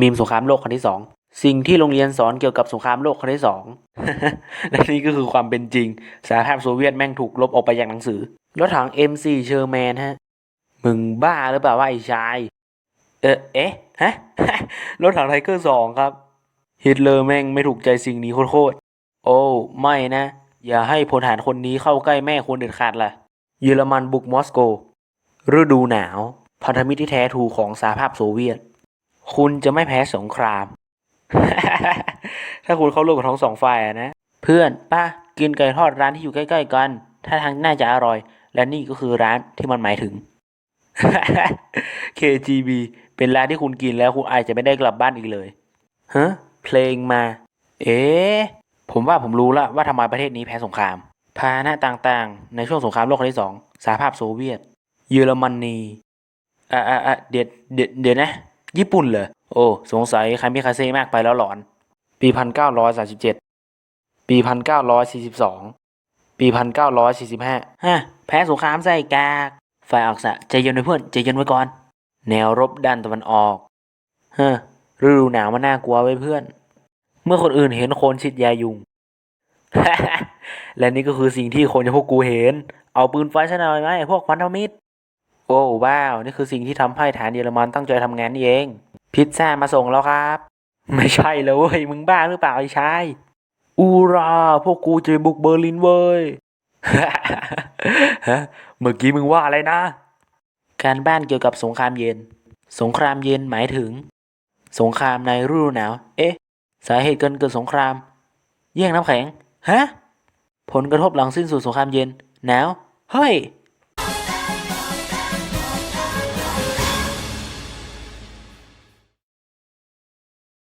มีมสงครามโลกครั้งที่สองสิ่งที่โรงเรียนสอนเกี่ยวกับสงครามโลกครั้งที่สองและนี่ก็คือความเป็นจริงสหภาพโซเวียตแม่งถูกลบออกไปจากหนังสือรถถัง M4 เชอร์แมนฮะ มึงบ้าหรือเปล่าว่าไอ้ชาย เออเอ๊ะฮะรถถังไทเกอร์สองครับ ฮิตเลอร์แม่งไม่ถูกใจสิ่งนี้โคตรโอ้ไม่นะ อย่าให้พลทหารคนนี้เข้าใกล้แม่คนเด็ดขาดล่ะ เยอรมันบุกมอสโก ฤดูหนาว พันธมิตรที่แท้ทรูของสหภาพโซเวียต คุณจะไม่แพ้สงคราม ถ้าคุณเข้าร่วมกับทั้งสองฝ่ายนะ เพื่อนป้ากินไก่ทอดร้านที่อยู่ใกล้ๆกัน ถ้าทางน่าจะอร่อย และนี่ก็คือร้านที่มันหมายถึง KGB เป็นร้านที่คุณกินแล้วคุณอาจจะไม่ได้กลับบ้านอีกเลยฮะเพลงมา เอ๊ผมว่าผมรู้ละว่าทำไมประเทศนี้แพ้สงคราม พาหนะต่างๆ ในช่วงสงครามโลกครั้งที่สองสหภาพโซเวียต เยอรมนีอ่าอ่าอ่าเดี๋ยวเดี๋ยวเดี๋ยวนะ ญี่ปุ่นเหรอโอ้ สงสัยใครมีคาเซ่มากไปแล้วหลอน ปีพันเก้าร้อยสาสิบเจ็ดปีพันเก้าร้อยสี่สิบสองปีพันเก้าร้อยสี่สิบห้าฮะ แพ้สงครามใส่กากฝ่ายออกสะใจเย็นไว้เพื่อนใจเย็นไว้ก่อน แนวรบด้านตะวันออกเฮ้อฤดูหนาวมันน่ากลัวไว้เพื่อน เมื่อคนอื่นเห็นคนฉีดยายุง และนี่ก็คือสิ่งที่คนอย่างพวกกูเห็น เอาปืนไฟซะหน่อยไหมพวกพันธมิตร โอ้ว้าว นี่คือสิ่งที่ทำให้ฐานเยอรมันตั้งใจทำงานนี่เอง พิซซ่ามาส่งแล้วครับ ไม่ใช่เลยเว้ยมึงบ้าหรือเปล่าไอ้ชายอูราพวกกูจะไปบุกเบอร์ลินเว้ยเมื่อกี้มึงว่าอะไรนะ การบ้านเกี่ยวกับสงครามเย็น สงครามเย็นหมายถึง สงครามในฤดูหนาว เอ๊ะ สาเหตุการเกิดสงคราม แย่งน้ำแข็ง ฮะ ผลกระทบหลังสิ้นสุดสงครามเย็น หนาว เฮ้ย